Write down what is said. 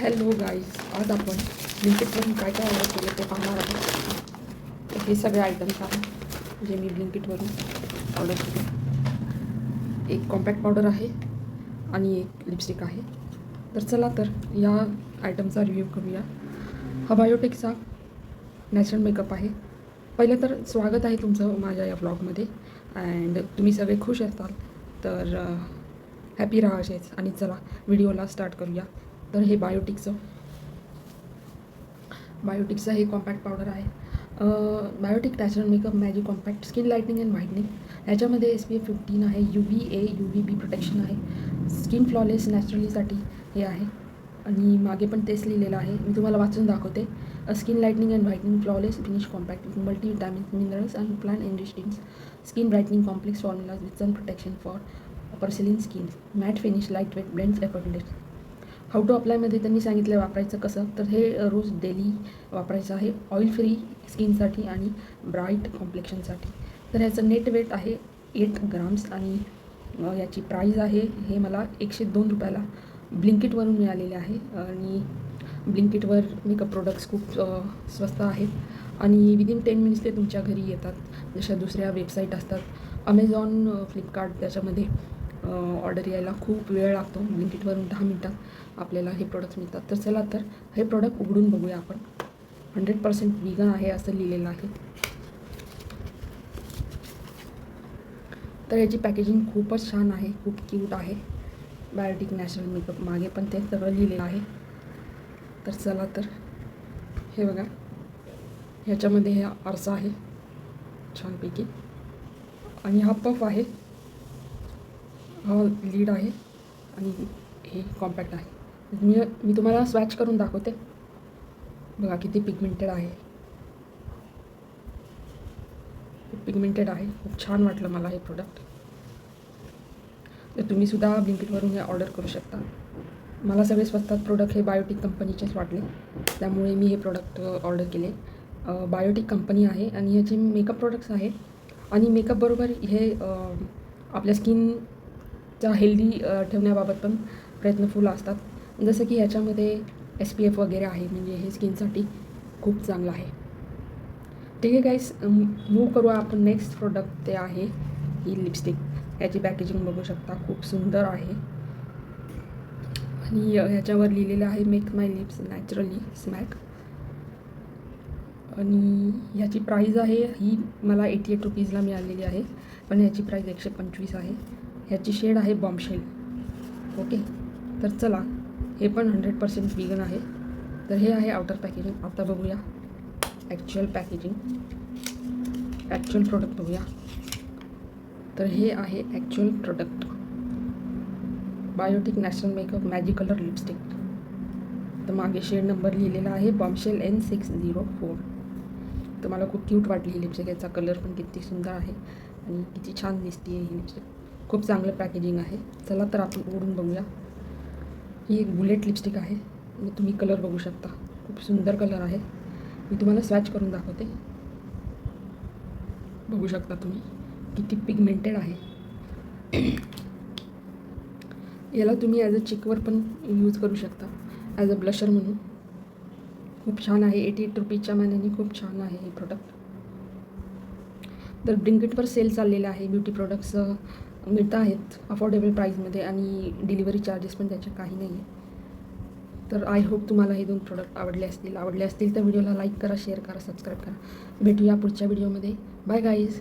Hello guys आज आपण ब्लिंकिटवरून काय काय ऑर्डर केलं ते पाहणार आहोत. तर हे सगळे आयटम्स आहेत जे मी ब्लिंकिटवरून ऑर्डर केले. एक कॉम्पॅक्ट पावडर आहे आणि एक लिपस्टिक आहे. तर चला तर या आयटमचा रिव्ह्यू करूया. हा बायोटेकचा नॅचरल मेकअप आहे. पहिलं तर स्वागत आहे तुमचं माझ्या या ब्लॉगमध्ये अँड तुम्ही सगळे खुश असाल तर हॅपी राहा असेच. आणि चला व्हिडिओला स्टार्ट करूया. तर हे बायोटिकचं. बायोटिकचं हे कॉम्पॅक्ट पावडर आहे. Biotique natural makeup magic compact skin lightening and whitening ह्याच्यामध्ये एस पी एफ फिफ्टीन आहे U V A U V B protection आहे. स्किन फ्लॉलेस नॅचरलीसाठी हे आहे. आणि मागे पण तेच लिहिलेलं आहे. मी तुम्हाला वाचून दाखवते. Skin lightening and whitening flawless finish compact with multi vitamins minerals and plant enrichings skin brightening complex formulas with sun protection for porcelain skin matte finish lightweight blends effortless how to अप्लायमध्ये त्यांनी सांगितलं वापरायचं कसं? तर हे रोज daily वापरायचं आहे. Oil free स्किनसाठी आणि ब्राईट कॉम्प्लेक्शनसाठी तर ह्याचं नेट वेट आहे एट ग्राम्स आणि याची प्राईज आहे हे मला एकशे दोन रुपयाला ब्लिंकिटवरून मिळालेले आहे. आणि ब्लिंकिटवर मेकअप प्रोडक्ट्स खूप स्वस्त आहेत. आणि विदिन टेन मिनिट्स ते तुमच्या घरी येतात. जशा दुसऱ्या वेबसाईट असतात. अमेझॉन फ्लिपकार्ट त्याच्यामध्ये. ऑर्डर यायला खूप वेळ लागतो. ब्लिंकिटवरून दहा मिनटात आपल्याला हे प्रोडक्ट्स मिळतात. तर चला तर हे प्रोडक्ट उघडून बघूया आपण. हंड्रेड पर्सेंट विगन आहे असं लिहिलेलं आहे. तर याची पॅकेजिंग खूपच छान आहे. खूप क्यूट आहे. बायोटिक नॅचरल मेकअप मागे पण ते सगळं लिहिलेलं आहे. तर चला तर हे बघा. ह्याच्यामध्ये हे आरसा आहे. छानपैकी. आणि हा पफ आहे. लीड आहे आणि हे कॉम्पॅक्ट आहे. मी मी तुम्हाला स्वॅच करून दाखवते. बघा किती पिगमेंटेड आहे. पिगमेंटेड आहे. खूप छान वाटलं मला हे प्रोडक्ट तर तुम्हीसुद्धा ब्लिंकिटवरून हे ऑर्डर करू शकता. मला सगळे स्वस्तात प्रोडक्ट हे बायोटिक कंपनीचेच वाटले. त्यामुळे मी हे प्रोडक्ट ऑर्डर केले. बायोटिक कंपनी आहे आणि ह्याचे मेकअप प्रोडक्ट्स आहे आणि मेकअपबरोबर हे आपल्या स्किन हेल्दी ठेवण्याबाबत पण प्रयत्नफुल असतात. जसं की ह्याच्यामध्ये एस पी एफ वगैरे आहे म्हणजे हे स्किनसाठी खूप चांगलं आहे. ठीक आहे गाईस मूव करू आपण नेक्स्ट प्रोडक्ट ते आहे ही लिपस्टिक याची पॅकेजिंग बघू शकता खूप सुंदर आहे. आणि ह्याच्यावर लिहिलेलं आहे make my lips naturally smack आणि ह्याची प्राईज आहे ही मला एटी एट रुपीजला मिळालेली आहे. पण ह्याची प्राईज एकशे पंचवीस आहे. ह्याची शेड आहे बॉम्बशेल ओके तर चला हे पण हंड्रेड पर्सेंट विगन आहे. तर हे आहे आउटर पॅकेजिंग आता बघूया ॲक्च्युअल पॅकेजिंग ॲक्च्युअल प्रोडक्ट बघूया. तर हे आहे actual product Biotique national makeup magic colour lipstick तर मागे शेड नंबर लिहिलेला आहे bombshell N six zero four तर मला खूप क्यूट वाटली ही लिपस्टिक याचा कलर पण किती सुंदर आहे. आणि किती छान दिसते ही लिपस्टिक खूप चांगलं पॅकेजिंग आहे. चला तर आपण उघडून बघूया. ही एक बुलेट लिपस्टिक आहे. आणि तुम्ही कलर बघू शकता. खूप सुंदर कलर आहे. मी तुम्हाला स्वॅच करून दाखवते. बघू शकता तुम्ही किती पिगमेंटेड आहे. याला तुम्ही ॲज अ चिकवर पण यूज करू शकता. ॲज अ ब्लशर म्हणून. खूप छान आहे. एटी एट रुपीजच्या मानाने खूप छान आहे हे प्रोडक्ट तर ब्लिंकिटवर सेल चाललेला आहे ब्युटी प्रोडक्ट्स मिळत आहेत अफोर्डेबल प्राईजमध्ये आणि डिलिव्हरी चार्जेस पण त्याचे काही नाही आहे तर आय होप तुम्हाला हे दोन प्रोडक्ट आवडले असतील. आवडले असतील तर व्हिडिओला लाईक करा शेअर करा सबस्क्राईब करा. भेटूया पुढच्या व्हिडिओमध्ये बाय गाईज